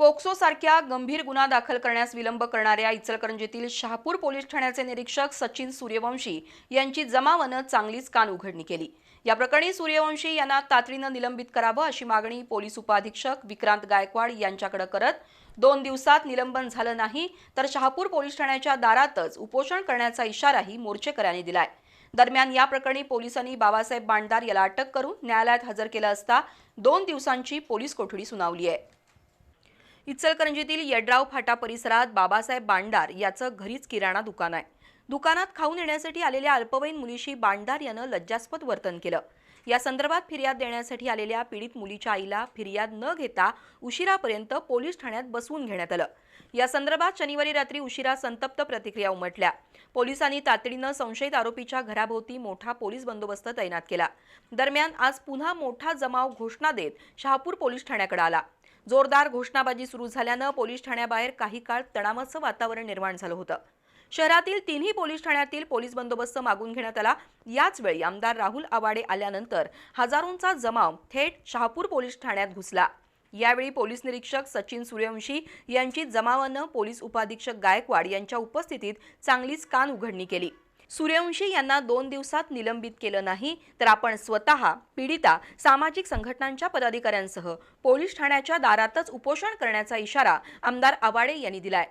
POCSO सारख्या गंभीर गुन्हा दाखल करण्यास विलंब करणाऱ्या इचलकरंजीतील शहापूर पोलीस ठाण्याचे निरीक्षक सचिन सूर्यवंशी यांची जमावानं चांगलीच कान उघडणी केली. या प्रकरणी सूर्यवंशी यांना तातडीनं निलंबित करावं अशी मागणी पोलीस उपअधीक्षक विक्रांत गायकवाड यांच्याकडे करत दोन दिवसात निलंबन झालं नाही तर शहापूर पोलीस ठाण्याच्या दारातच उपोषण करण्याचा इशाराही मोर्चेकऱ्यांनी दिलाय. दरम्यान या प्रकरणी पोलिसांनी बाबासाहेब बांडदार याला अटक करून न्यायालयात हजर केलं असता दोन दिवसांची पोलीस कोठडी सुनावली आहे. इचलकरंजीतील यड्राव फाटा परिसरात बाबासाहेब बांडार याचं घरीच किराणा दुकान आहे. दुकानात खाऊन येण्यासाठी आलेल्या अल्पवयीन मुलीशी बांडार यानं लज्जास्पद वर्तन केलं. या संदर्भात फिर्याद देण्यासाठी आलेल्या पीडित मुलीच्या आईला फिर्याद न घेता उशिरापर्यंत पोलीस ठाण्यात बसवून घेण्यात आलं. या संदर्भात शनिवारी रात्री उशिरा संतप्त प्रतिक्रिया उमटल्या. पोलिसांनी तातडीनं संशयित आरोपीच्या घराभोवती मोठा पोलीस बंदोबस्त तैनात केला. दरम्यान आज पुन्हा मोठा जमाव घोषणा देत शहापूर पोलीस ठाण्याकडे आला. जोरदार घोषणाबाजी सुरू झाल्यानं पोलीस ठाण्याबाहेर काही काळ तणावाचं वातावरण निर्माण झालं होतं. शहरातील तिन्ही पोलीस ठाण्यातील पोलीस बंदोबस्त मागून घेण्यात आला. याचवेळी आमदार राहुल आवाडे आल्यानंतर हजारोंचा जमाव थेट शहापूर पोलीस ठाण्यात घुसला. यावेळी पोलीस निरीक्षक सचिन सूर्यवंशी यांची जमावानं पोलीस उपाधीक्षक गायकवाड यांच्या उपस्थितीत चांगलीच कान उघडणी केली. सूर्यवंशी यांना दोन दिवसात निलंबित केलं नाही तर आपण स्वतः पीडिता सामाजिक संघटनांच्या पदाधिकाऱ्यांसह पोलीस ठाण्याच्या दारातच उपोषण करण्याचा इशारा आमदार आवाडे यांनी दिलाय.